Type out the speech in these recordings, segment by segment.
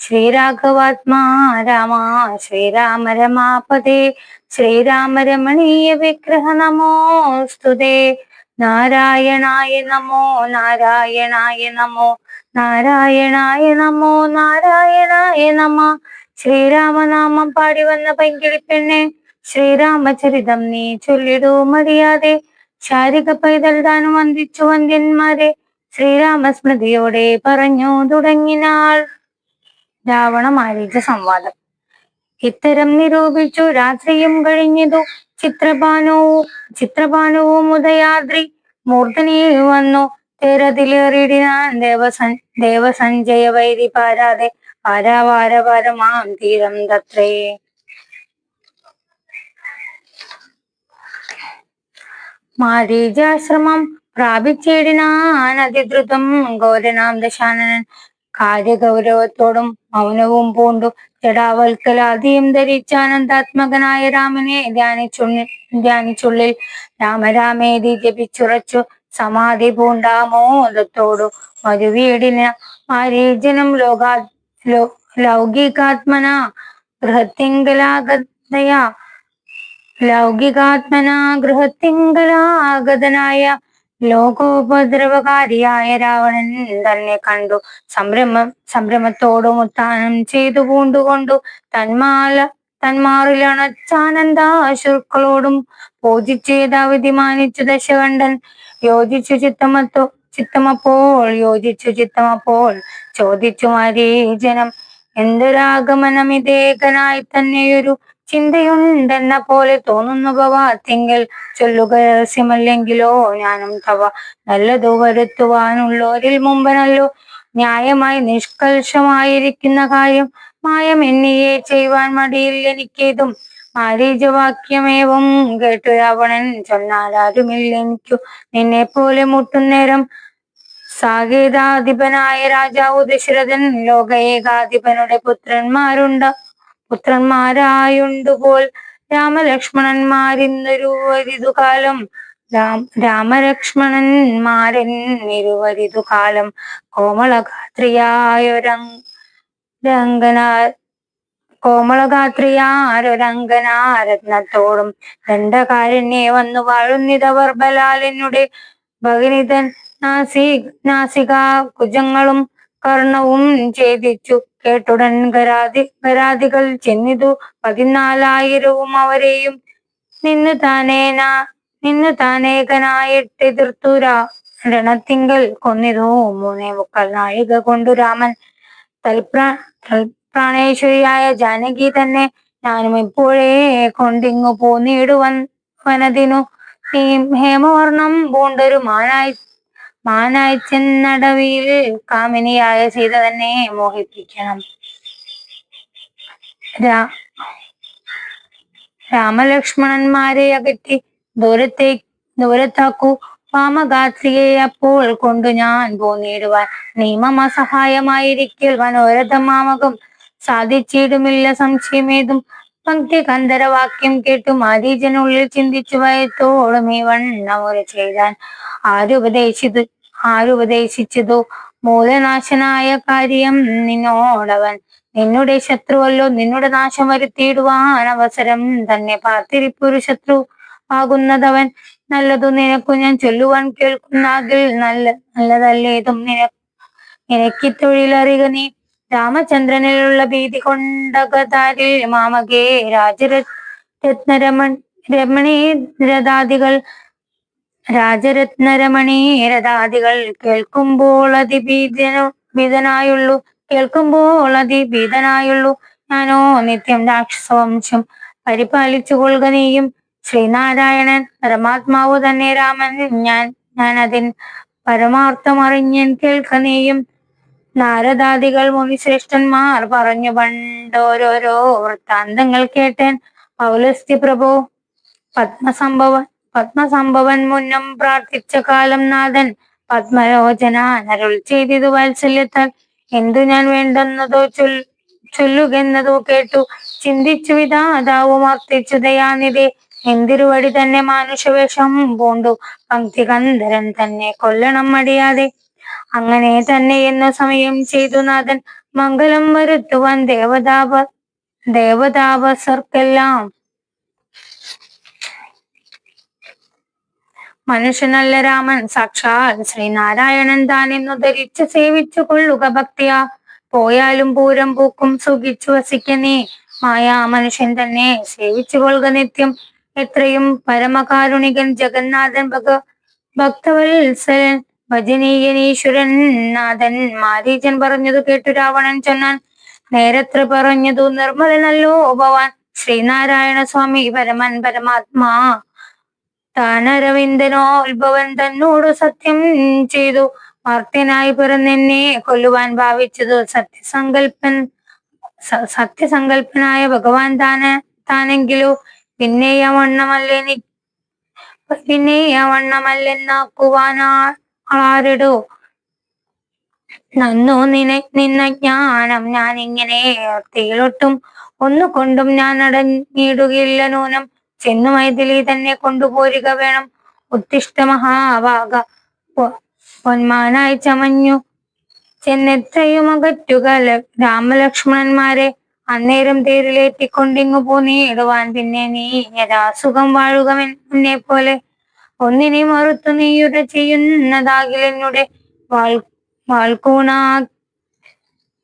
ശ്രീരാഘവാത്മാ രാമ ശ്രീരാമ രമാപദേ ശ്രീരാമ രമണീയ വിഗ്രഹ നമോസ്തുതേ. നാരായണായ നമോ നാരായണായ നമോ നാരായണായ നമോ നാരായണായ നമ. ശ്രീരാമനാമം പാടി വന്ന പൈങ്കിളിപ്പെണ്ണെ ശ്രീരാമചരിതം നീ ചൊല്ലിടൂ മറിയാതെ ശാരിക പൈതൽ താനും വന്ദിച്ചു വന്ദ്യന്മാരെ ശ്രീരാമസ്മൃതിയോടെ പറഞ്ഞു തുടങ്ങിനാൾ. രാവണ മാരീച സംവാദം. ഇത്തരം നിരൂപിച്ചു രാത്രിയും കഴിഞ്ഞതു ചിത്രപാനവും ചിത്രപാനവും ഉദയാദ്രി. മൂർധനി വന്നു തേരതിലേറിയിടിനാൻ ദേവസൻ ദേവസഞ്ജയ വൈരി പാരാതെ. പാരാവാര പരമാം തീരം തത്രേ. മാരീചാശ്രമം പ്രാപിച്ചേടിനാൻ അതിദ്രുതം ഘോരനാം ദശാനനൻ. കാര്യഗൗരവത്തോടും മൗനവും പൂണ്ടു ജടാവൽക്കലാദിയും ധരിച്ച അനന്താത്മകനായ രാമനെ ധ്യാനിച്ചു ധ്യാനിച്ചുള്ളിൽ രാമരാമേതി ജപിച്ചുറച്ചു. സമാധി പൂണ്ടാമോദത്തോടു മരുവീടിന് മാരീജനം ലോകാ ലോ ലൗകികാത്മന ഗൃഹത്തിങ്കലാഗതയാ. ലൗകികാത്മന ഗൃഹത്തിങ്കലാഗതനായ ലോകോപദ്രവകാരിയായ രാവണൻ തന്നെ കണ്ടു. സംരംഭം സംരംഭത്തോട് മുത്താനം ചെയ്തു പൂണ്ടുകൊണ്ടു. തന്മാല തന്മാറിലണച്ചാനന്ദാശുക്കളോടും പൂജിച്ചേതാ വിധിമാനിച്ചു ദശകണ്ഠൻ. യോജിച്ചു ചിത്തമത്തോ ചിത്തമപ്പോൾ യോജിച്ചു ചിത്തമപ്പോൾ ചോദിച്ചു മാരീജനം എന്തൊരാഗമനമിതേകനായി തന്നെയൊരു ചിന്തയുണ്ടെന്ന പോലെ തോന്നുന്നു ഭവാത്തിങ്കിൽ ചൊല്ലുക രഹസ്യമല്ലെങ്കിലോ ഞാനും തവ. നല്ലതു വരുത്തുവാനുള്ളോരിൽ മുമ്പനല്ലോ. ന്യായമായി നിഷ്കൽഷമായിരിക്കുന്ന കാര്യം മായം എന്നിയെ ചെയ്യുവാൻ മടിയിൽ എനിക്കേതും. മാരീജവാക്യമേവം കേട്ടു രാവണൻ. ചൊന്നാലാരുമില്ല എനിക്കു. നിന്നെ പോലെ മുട്ടുന്നേരം സാകേതാധിപനായ രാജാവ് ദശരഥൻ ലോകേകാധിപനുടെ പുത്രന്മാരുണ്ട്. പുത്രന്മാരായുണ്ടുപോൽ രാമലക്ഷ്മണന്മാരിന്നൊരുവരിതുകാലം രാമലക്ഷ്മണന്മാരെന്നിരുവരിതുകാലം കാലം രാം രാമലക്ഷ്മണന്മാരെന്നിരുവരിതു കാലം കോമളഗാത്രിയായൊരങ്കനാ കോമളഗാത്രിയാരൊരങ്കനാരത്നത്തോടും ദണ്ഡകാരണ്യെ വന്നു വാഴുന്നിതവർ ബലാലനുടെ ഭഗനിതൻ നാസി നാസിക കുജങ്ങളും കർണവും ഛേദിച്ചു കേട്ടുടൻ ഗരാതി ഗരാദികൾ ചെന്നിതു. പതിനാലായിരവും അവരെയും നിന്നു താനേന നിന്നു താനേകനായിട്ടെതിർത്തു എതിർത്തു. രണത്തിങ്കൽ കൊന്നിതു മൂന്നേ മുക്കാൽ നാഴിക കൊണ്ടു രാമൻ തൽപ്രാ തൽപ്രാണേശ്വരിയായ ജാനകി തന്നെ ഞാനും ഇപ്പോഴേ കൊണ്ടിങ്ങു പോന്നിടുവൻ വനതിനു. ഹേമവർണം പൂണ്ടൊരു മാനായി മാനായി ചെന്നടവിയിൽ കാമിനിയായ സീത തന്നെ മോഹിപ്പിക്കണം. രാ രാമലക്ഷ്മണന്മാരെ അകറ്റി ദൂരത്തേ ദൂരത്താക്കൂ പാമഗാത്രിയെ അപ്പോൾ കൊണ്ടു ഞാൻ പോന്നിടുവാൻ. നിയമം അസഹായമായിരിക്കൽ മനോരഥമാമകം സാധിച്ചിടുമില്ല സംശയമേതും. പങ്ക്തി കന്ധരവാക്യം കേട്ടു മാരീജനുള്ളിൽ ചിന്തിച്ചു വയത്തോളം ഈ വണ്ണമുര ചെയ്താൻ ആരുപദേശിതു? ആരുപദേശിച്ചതോ? മൂലനാശനായ കാര്യം നിന്നോടവൻ. നിന്നുടെ ശത്രുവല്ലോ നിന്നുടെ നാശം വരുത്തിയിടുവാൻ അവസരം തന്നെ പാർത്തിരിപ്പൊരു ശത്രു ആകുന്നതവൻ. നല്ലതു നിനക്കു ഞാൻ ചൊല്ലുവാൻ കേൾക്കുന്നാകിൽ നല്ല നല്ലതല്ലേതും നിന നിനക്ക് തൊഴിലറിക നീ. രാമചന്ദ്രനിലുള്ള ഭീതി കൊണ്ടകതാരിൽ മാമകേ രാജരത്നരമൺ രമണീ രഥാദികൾ രാജരത്നരമണീ രഥാദികൾ കേൾക്കുമ്പോൾ അതിഭീതനു ഭീതനായുള്ളു. കേൾക്കുമ്പോൾ അതിഭീതനായുള്ളു. ഞാനോ നിത്യം രാക്ഷസവംശം പരിപാലിച്ചു കൊള്ളുക നീയും. ശ്രീനാരായണൻ പരമാത്മാവ് തന്നെ രാമൻ. ഞാൻ ഞാൻ അതിൻ പരമാർത്ഥം അറിഞ്ഞൻ കേൾക്ക നീയും. നാരദാദികൾ മുനിശ്രേഷ്ഠന്മാർ പറഞ്ഞു പണ്ടോരോരോ വൃത്താന്തങ്ങൾ കേട്ടേൻ. പൗലസ്തി പ്രഭു പത്മസംഭവൻ പത്മസംഭവൻ മുന്നം പ്രാർത്ഥിച്ച കാലം നാഥൻ. പത്മലോചന അനരുൾ ചെയ്തിതു വാത്സല്യത്താൽ. എന്തു ഞാൻ വേണ്ടെന്നതോ ചൊൽ ചൊല്ലുകെന്നതോ കേട്ടു. ചിന്തിച്ചു വിധാതാവും അർത്ഥിച്ചു ദയാനിധി. എന്തിരുവടി തന്നെ മാനുഷവേഷം പൂണ്ടു. പങ്ക്തികന്ധരൻ തന്നെ കൊല്ലണം മടിയാതെ. അങ്ങനെ തന്നെ എന്ന സമയം ചെയ്തു നാഥൻ. മംഗളം വരുത്തുവാൻ ദേവതാപ ദേവതാപസർക്കെല്ലാം മനുഷ്യനല്ല രാമൻ. സാക്ഷാൽ ശ്രീനാരായണൻ താനെന്നു ധരിച്ചു സേവിച്ചു കൊള്ളുക ഭക്തിയാ. പോയാലും പൂരം പൂക്കും സുഖിച്ചു വസിക്കനേ മായാ മനുഷ്യൻ തന്നെ. സേവിച്ചു കൊള്ളുക നിത്യം. എത്രയും പരമകാരുണികൻ ജഗന്നാഥൻ ഭഗ ഭക്തവത്സലൻ ഭജനീയനീശ്വരൻ നാഥൻ. മാരീചൻ പറഞ്ഞതു കേട്ടു രാവണൻ ചൊന്നാൻ. നേരത്ര പറഞ്ഞതു നിർമ്മലനല്ലോ ഭവാൻ. ശ്രീനാരായണ സ്വാമി പരമൻ പരമാത്മാ. താനരവിന്ദനോ ഉത്ഭവൻ തന്നോട് സത്യം ചെയ്തു. മർത്യനായി പിറന്നെന്നെ കൊല്ലുവാൻ ഭാവിച്ചത് സത്യസങ്കല്പൻ സത്യസങ്കല്പനായ ഭഗവാൻ താന താനെങ്കിലോ പിന്നെ വണ്ണമല്ലെനി പിന്നെ വണ്ണമല്ലെന്നാക്കുവാനാ ആരിടോ നന്നു നിന നിന്ന ജ്ഞാനം ഞാൻ ഇങ്ങനെ തീളൊട്ടും ഒന്നുകൊണ്ടും ഞാൻ അടങ്ങിയിടുകയില്ല നൂനം. ചെന്നു മൈഥിലി തന്നെ കൊണ്ടുപോരുക വേണം. ഉത്തിഷ്ട മഹാവാക പൊ- പൊന്മാനായി ചമഞ്ഞു. ചെന്നെത്രയും അകറ്റുക രാമലക്ഷ്മണന്മാരെ അന്നേരം തേരിലേറ്റിക്കൊണ്ടിങ്ങു പോന്നിടുവാൻ പിന്നെ നീ യഥാസുഖം വാഴുക എന്നെ പോലെ. ഒന്നിനെ മറുത്തു നീയുടെ ചെയ്യുന്നതാകിലെന്നുടെ വാൾ വാൾക്കൂണാ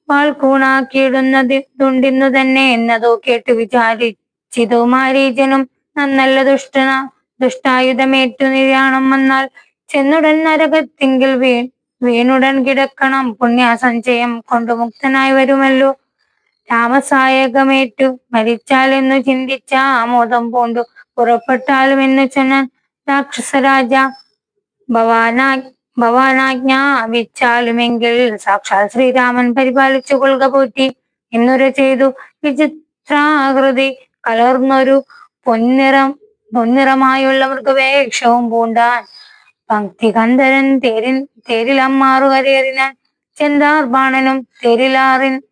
വാൾക്കൂണാക്കിയിടുന്നതുണ്ടിന്നു തന്നെ എന്നതോ കേട്ട് വിചാരിച്ചിതു മാരീചനും നന്നല്ല ദുഷ്ടന ദുഷ്ടായുധമേറ്റു നിര്യാണം വന്നാൽ ചെന്നുടൻ നരകത്തിങ്കിൽ വീ വീണുടൻ കിടക്കണം. പുണ്യാസഞ്ചയം കൊണ്ടു മുക്തനായി വരുമല്ലോ. രാമസായകമേറ്റു. മരിച്ചാലെന്നു ചിന്തിച്ച ആമോദം പൂണ്ടു. പുറപ്പെട്ടാലും എന്ന് ചൊന്നാൻ രാക്ഷസരാജ. ഭവാനാ ഭവാനാജ്ഞാപിച്ചാലുമെങ്കിൽ സാക്ഷാൽ ശ്രീരാമൻ പരിപാലിച്ചു കൊള്ളുക പോറ്റി. എന്നുര ചെയ്തു വിചിത്രാകൃതി കലർന്നൊരു പൊന്നിറം പൊന്നിറമായുള്ള മൃഗവേഷവും പൂണ്ടാൻ. പങ്ക്തികന്ധരൻ തേരിൻ തേരിലമ്മാറു കരയേറിനാൻ ചെന്താർബാണനും തേരിലാറിൻ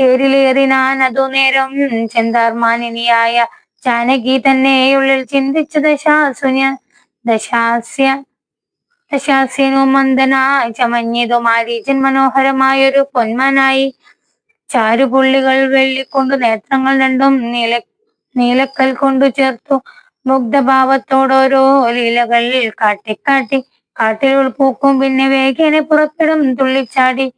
തേരിലേറിനാൻ അതു നേരം. ചെന്താർമാനിനിയായ ജാനകി തന്നെയുള്ളിൽ ചിന്തിച്ചു ദശാസുന ദശാസ്യ ദശാസ്യനു മന്ദനായി ചമഞ്ഞതു മാരീചൻ മനോഹരമായൊരു പൊന്മനായി. ചാരുപുള്ളികൾ വെള്ളിക്കൊണ്ട് നേത്രങ്ങൾ രണ്ടും നീല നീലക്കൽ കൊണ്ടു ചേർത്തു. മുഗ്ധഭാവത്തോടോരോ ലീലകൾ കാട്ടിക്കാട്ടി കാട്ടിൽ പൂക്കും. പിന്നെ വേഗേനെ പുറപ്പെടും. തുള്ളിച്ചാടി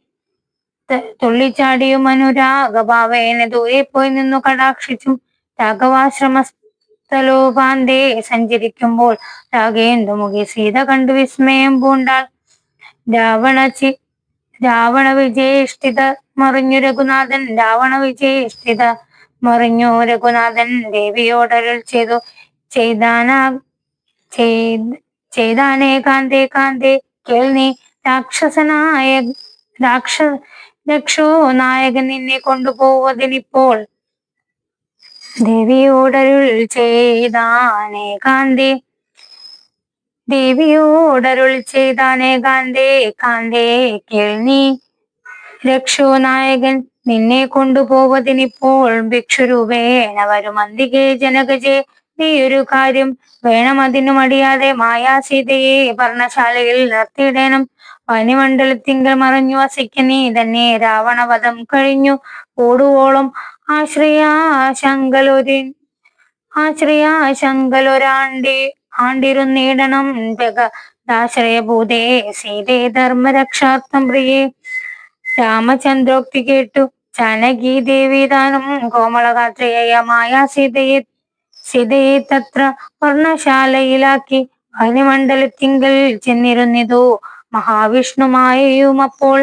തുള്ളിച്ചാടിയും അനുരാഗഭാവേനെ ദൂരെ പോയി നിന്നു കടാക്ഷിച്ചും രാഘവാശ്രമസ്ഥലോപാന്തേ സഞ്ചരിക്കുമ്പോൾ രാഗേന്ദുമുഖി സീത കണ്ടു വിസ്മയം പൂണ്ടാൾ രാവണ ചി രാവണ വിജയിഷ്ഠിത മറിഞ്ഞു രഘുനാഥൻ രാവണ വിജയിഷ്ഠിത മറിഞ്ഞു. രഘുനാഥൻ ദേവിയോടരുൾ ചെയ്തു. ചെയ്താനാ ചെയ്ത് ചെയ്താനേ കാന്തേ കാന്തേ കേൾനി രാക്ഷസനായ രാക്ഷ രക്ഷോ നായകൻ നിന്നെ കൊണ്ടുപോവതിനിപ്പോൾ ദേവിയോടരുൾ ചെയ്താനേ കാന്തേ ദേവിയോടരുൾ ചെയ്താനേ കാന്തേ കാന്തേ കേൾനി രക്ഷോ നായകൻ നിന്നെ കൊണ്ടുപോവതിനിപ്പോൾ ഭിക്ഷുരൂപേണ വരും അന്തികെ ജനകജെ നീ ഒരു കാര്യം വേണം അതിനു മടിയാതെ മായാസീതയെ പർണശാലയിൽ നിർത്തിയിടണം. പനിമണ്ഡലത്തിങ്കൽ മറഞ്ഞു വസിക്ക നീ തന്നെ. രാവണവധം കഴിഞ്ഞു കൂടുവോളം ആശ്രയാശങ്കലൊരു ആശ്രയാശങ്കലൊരാണ്ടി ആണ്ടിരുന്നിടണം ജഗദാശ്രയഭൂതേ സീതേ ധർമ്മരക്ഷാർത്ഥം പ്രിയേ. രാമചന്ദ്രോക്തി കേട്ടു. ജാനകി ദേവി താനും കോമളഗാത്രിയായ മായാ സീതയെ സീതയെ തത്ര വർണശാലയിലാക്കി അഗ്നിമണ്ഡലത്തിങ്കൽ ചെന്നിരുന്നിതു. മഹാവിഷ്ണുമായും അപ്പോൾ